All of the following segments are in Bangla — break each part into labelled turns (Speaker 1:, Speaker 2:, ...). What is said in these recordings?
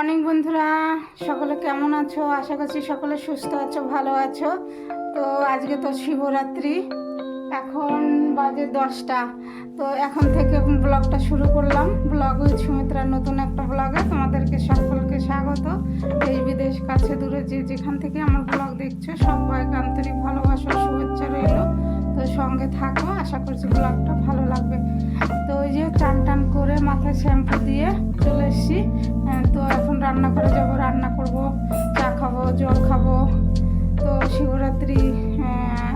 Speaker 1: মর্নিং বন্ধুরা, সকলে কেমন আছো? আশা করছি সকলে সুস্থ আছো, ভালো আছো। তো আজকে তো শিবরাত্রি, এখন বাজে দশটা। তো এখন থেকে ব্লগটা শুরু করলাম। ব্লগ উইথ সুমিত্রার নতুন একটা ব্লগে তোমাদেরকে সকলকে স্বাগত। দেশ বিদেশ, কাছে দূরে যে যেখান থেকে আমার ব্লগ দেখছ, সবাইকে আন্তরিক ভালোবাসা শুভেচ্ছা রইল। তো সঙ্গে থাকো, আশা করছি ব্লগটা ভালো লাগবে। তো ওই যে টান টান করে মাথায় শ্যাম্পু দিয়ে চলে এসেছি। রান্না করে যাব, রান্না করব, চা খাব, জল খাব। তো শিবরাত্রি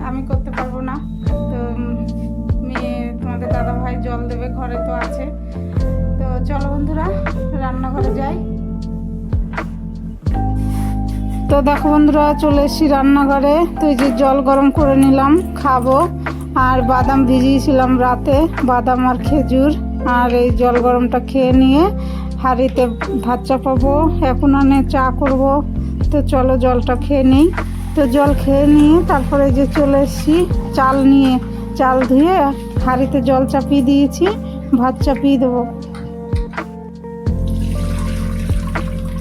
Speaker 1: আমি করতে পারব না। তো মেয়ে, তোমাদের দাদা ভাই জল দেবে, ঘরে তো আছে। তো চলো বন্ধুরা, রান্নাঘরে যাই। তো দেখো বন্ধুরা, চলে এসেছি রান্নাঘরে। তো এই যে জল গরম করে নিলাম, খাব। আর বাদাম ভিজিয়েছিলাম রাতে, বাদাম আর খেজুর। আর এই জল গরমটা খেয়ে নিয়ে হাঁড়িতে ভাত চাপাবো, এখন আনে চা করব। তো চলো জলটা খেয়ে নিই। তো জল খেয়ে নিয়ে তারপরে যে চলে এসেছি, চাল নিয়ে, চাল ধুয়ে হাঁড়িতে জল চাপিয়ে দিয়েছি, ভাত চাপিয়ে দেবো।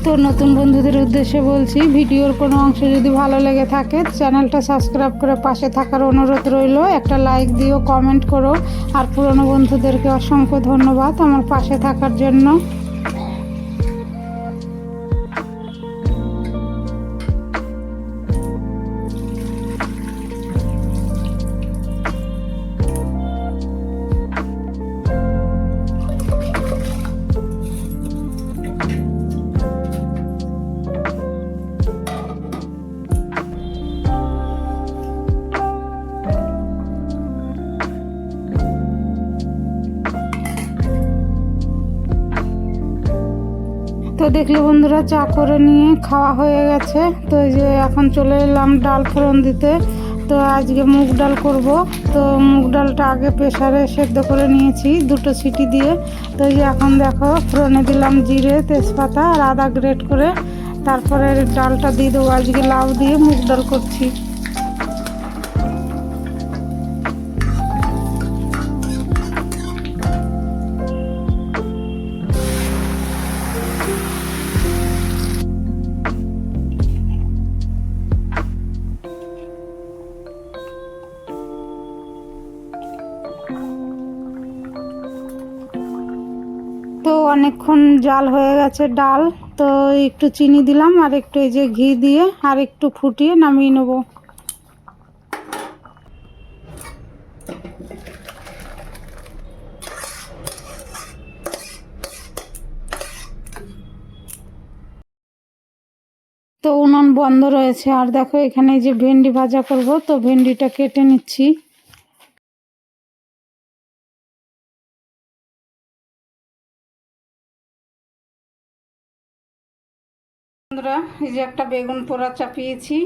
Speaker 1: তো নতুন বন্ধুদের উদ্দেশ্যে বলছি, ভিডিওর কোনো অংশ যদি ভালো লেগে থাকে, চ্যানেলটা সাবস্ক্রাইব করে পাশে থাকার অনুরোধ রইল। একটা লাইক দিও, কমেন্ট করো। আর পুরনো বন্ধুদেরকে অসংখ্য ধন্যবাদ আমার পাশে থাকার জন্য। তো দেখলে বন্ধুরা চা করে নিয়ে খাওয়া হয়ে গেছে। তো এই যে এখন চলে এলাম ডাল ফোড়ন দিতে। তো আজকে মুগ ডাল করব। তো মুগ ডালটা আগে প্রেসারে সেদ্ধ করে নিয়েছি দুটো সিটি দিয়ে। তো এই যে এখন দেখো ফোড়নে দিলাম জিরে, তেজপাতা আর আদা গ্রেট করে তারপরে ডালটা দিয়ে দেবো। আজকে লাউ দিয়ে মুগ ডাল করছি। অনেকক্ষণ জাল হয়ে গেছে ডাল, তো একটু চিনি দিলাম আর একটু এই যে ঘি দিয়ে আর একটু ফুটিয়ে নামিয়ে নেব। তো উনুন বন্ধ রয়েছে। আর দেখো এখানে যে ভেন্ডি ভাজা করব, তো ভেন্ডিটা কেটে নিচ্ছি। বন্ধুরা, এই যে একটা বেগুন পোড়া চাপিয়েছি।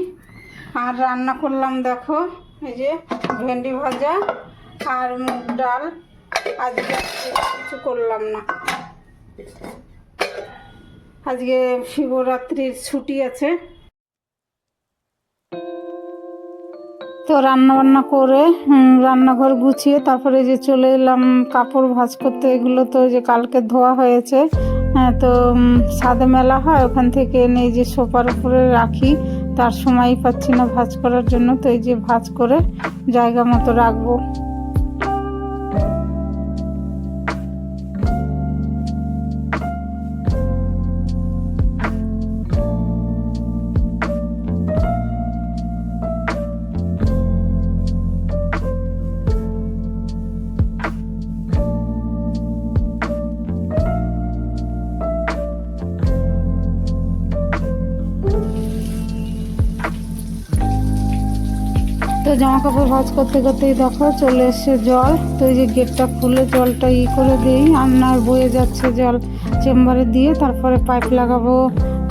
Speaker 1: আর রান্না করলাম, দেখো, এই যে ভেন্ডি ভাজা আর মুগ ডাল। আজকে কিছু করলাম না। আজকে শিবরাত্রির ছুটি আছে। তো রান্না বান্না করে রান্নাঘর গুছিয়ে তারপরে যে চলে এলাম কাপড় ভাজ করতে, এগুলো তো যে কালকে ধোয়া হয়েছে। হ্যাঁ তো সাদে মেলা হয়, ওখান থেকে এনে যে সোফার উপরে রাখি, তার সময় পাচ্ছি না ভাজ করার জন্য, তো এই যে ভাজ করে জায়গা মতো রাখব। তো জামা কাপড় ভাজ করতে করতেই দেখো চলে এসছে জল। তো এই যে গেটটা খুলে জলটা ই করে দিই। আন্নার বয়ে যাচ্ছে জল চেম্বারে দিয়ে, তারপরে পাইপ লাগাবো,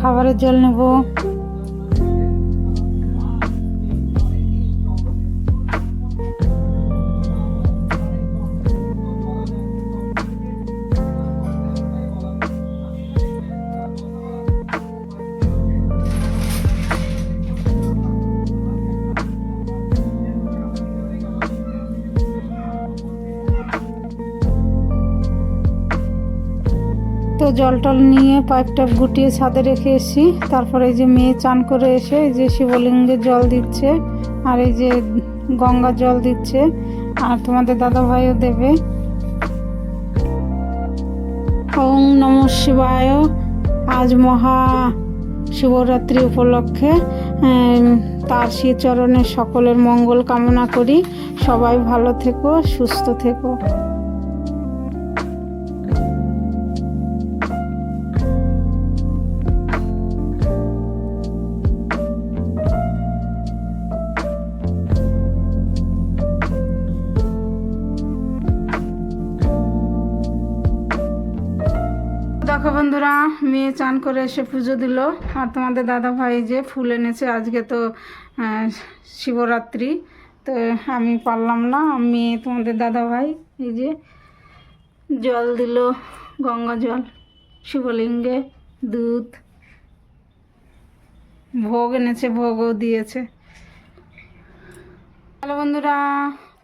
Speaker 1: খাবারের জল নেব। তো জল টল নিয়ে পাইপটা গুটিয়ে ছাদে রেখে এসেছি। তারপরে এই যে মেয়ে চান করে এসে এই যে শিবলিঙ্গে জল দিচ্ছে আর এই যে গঙ্গা জল দিচ্ছে আর তোমাদের দাদা ভাইও দেবে। ওং নম শিবায়। আজ মহা শিবরাত্রি উপলক্ষে তার শ্রী চরণে সকলের মঙ্গল কামনা করি। সবাই ভালো থেকো, সুস্থ থেকো। বন্ধুরা, মেয়ে চান করে এসে পুজো দিল। আর তোমাদের দাদা ভাই যে ফুল এনেছে, আজকে তো শিবরাত্রি। তো আমি পারলাম না, মেয়ে তোমাদের দাদা ভাই, এই যে জল দিল, গঙ্গা জল, শিবলিঙ্গে দুধ। ভোগ এনেছে, ভোগও দিয়েছে। হ্যালো বন্ধুরা,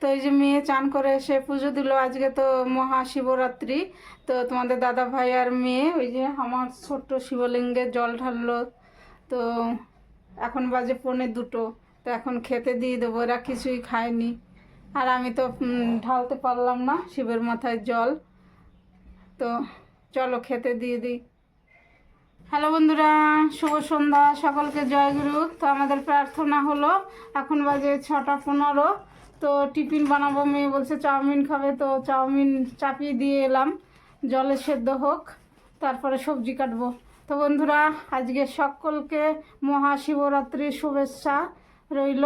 Speaker 1: তো এই যে মেয়ে চান করে এসে পুজো দিল, আজকে তো মহাশিবরাত্রি। তো তোমাদের দাদা ভাই আর মেয়ে, ওই যে আমার ছোট্ট শিবলিঙ্গে জল ঢাললো। তো এখন বাজে পৌনে দুটো, তো এখন খেতে দিয়ে দেবো, ওরা কিছুই খায়নি। আর আমি তো ঢালতে পারলাম না শিবের মাথায় জল। তো চলো খেতে দিয়ে দিই। হ্যালো বন্ধুরা, শুভ সন্ধ্যা, সকলকে জয়গুরু তো আমাদের প্রার্থনা হলো, এখন বাজে ছটা পনেরো। তো টিফিন বানাবো, মেয়ে বলছে চাউমিন খাবে, তো চাউমিন চাপিয়ে দিয়ে এলাম। জলে সেদ্ধ হোক, তারপরে সবজি কাটবো। তো বন্ধুরা, আজকে সকলকে মহাশিবরাত্রির শুভেচ্ছা রইল।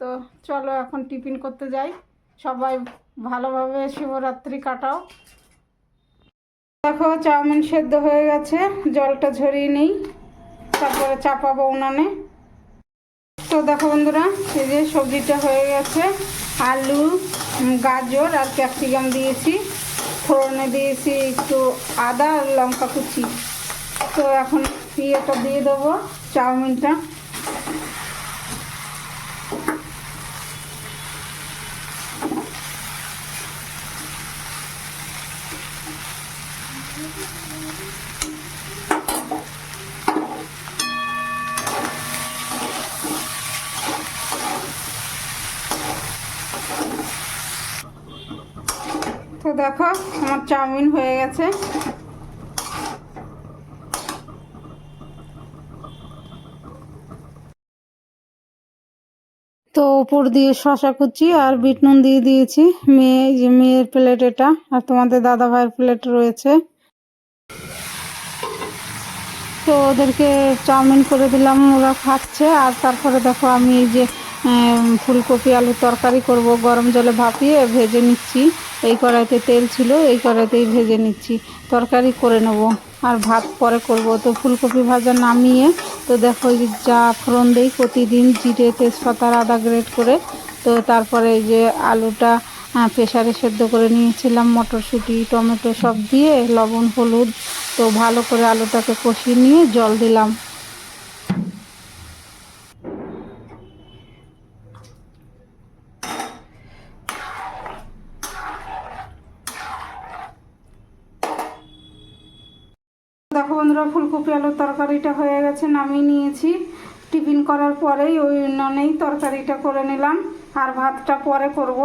Speaker 1: তো চলো এখন টিফিন করতে যাই। সবাই ভালোভাবে শিবরাত্রি কাটাও। দেখো, চাউমিন সেদ্ধ হয়ে গেছে। জলটা ঝরিয়ে নেই, তারপরে চাপাবো উনানে। তো দেখো বন্ধুরা, এই যে সবজিটা হয়ে গেছে। আলু, গাজর আর ক্যাপসিকাম দিয়েছি। ফোড়নে দিয়েছি একটু আদা আর লঙ্কা কুচি। তো এখন ইয়েটা দিয়ে দেবো চাউমিনটা। তো দেখো, আমার চাউমিন হয়ে গেছে। তো উপর দিয়ে শশা কুচি আর বিট নুন দিয়ে দিয়েছি। মেয়ে যে মেয়ের প্লেট এটা আর তোমাদের দাদা ভাইয়ের প্লেট রয়েছে। তো ওদেরকে চাউমিন করে দিলাম, ওরা খাচ্ছে। আর তারপরে দেখো আমি এই যে ফুলকপি আলুর তরকারি করব, গরম জলে ভাপিয়ে ভেজে নিচ্ছি। এই কড়াইতে তেল ছিল, এই কড়াইতেই ভেজে নিচ্ছি। তরকারি করে নেব। আর ভাত পরে করব। তো ফুলকপি ভাজা নামিয়ে, তো দেখো এই যে ফোড়ন দিই, প্রতিদিন জিরে, তেজপাতার আদা গ্রেট করে, তো তারপরে এই যে আলুটা প্রেসারে সেদ্ধ করে নিয়েছিলাম, মটরশুঁটি, টমেটো সব দিয়ে, লবণ, হলুদ, তো ভালো করে আলুটাকে কষিয়ে নিয়ে জল দিলাম দেখো বন্ধুরা, ফুলকপি আলুর তরকারিটা হয়ে গেছে, নামিয়ে নিয়েছি। টিফিন করার পরেই ওই উনুনেই তরকারিটা করে নিলাম, আর ভাতটা পরে করব।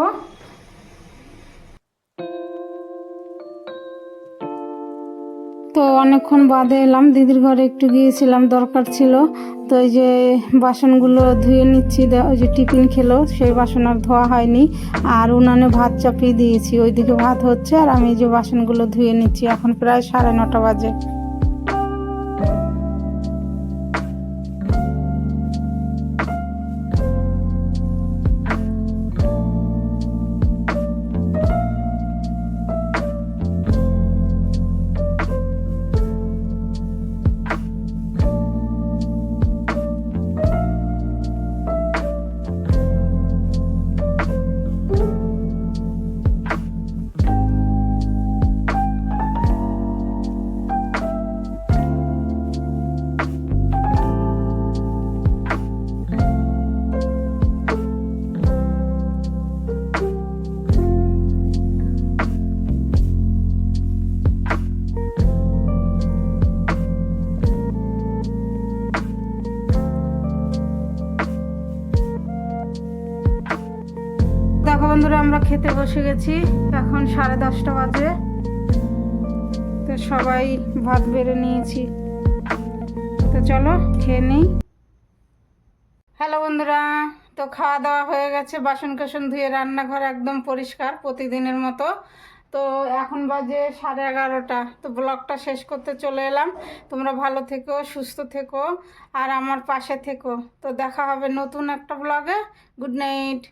Speaker 1: তো অনেকক্ষণ বাদে এলাম, দিদির ঘরে একটু গিয়েছিলাম, দরকার ছিল। তো এই যে বাসনগুলো ধুয়ে নিচ্ছি ওই যে টিফিন খেলো, সেই বাসন আর ধোয়া হয়নি। আর উনানে ভাত চাপিয়ে দিয়েছি, ওইদিকে ভাত হচ্ছে, আর আমি যে বাসনগুলো ধুয়ে নিচ্ছি, এখন প্রায় সাড়ে নটা বাজে। আমরা খেতে বসে গেছি। এখন সাড়ে দশটা বাজে। তো সবাই ভাত বেড়ে নিয়েছি। তো চলো খেয়ে নিই। হ্যালো বন্ধুরা, তো খাওয়া দাওয়া হয়ে গেছে। বাসন কোসন ধুয়ে রান্নাঘর একদম পরিষ্কার প্রতিদিনের মতো। তো এখন বাজে সাড়ে এগারোটা। তো ব্লগটা শেষ করতে চলে এলাম। তোমরা ভালো থেকো, সুস্থ থেকো, আর আমার পাশে থেকো। তো দেখা হবে নতুন একটা ব্লগে। Good night.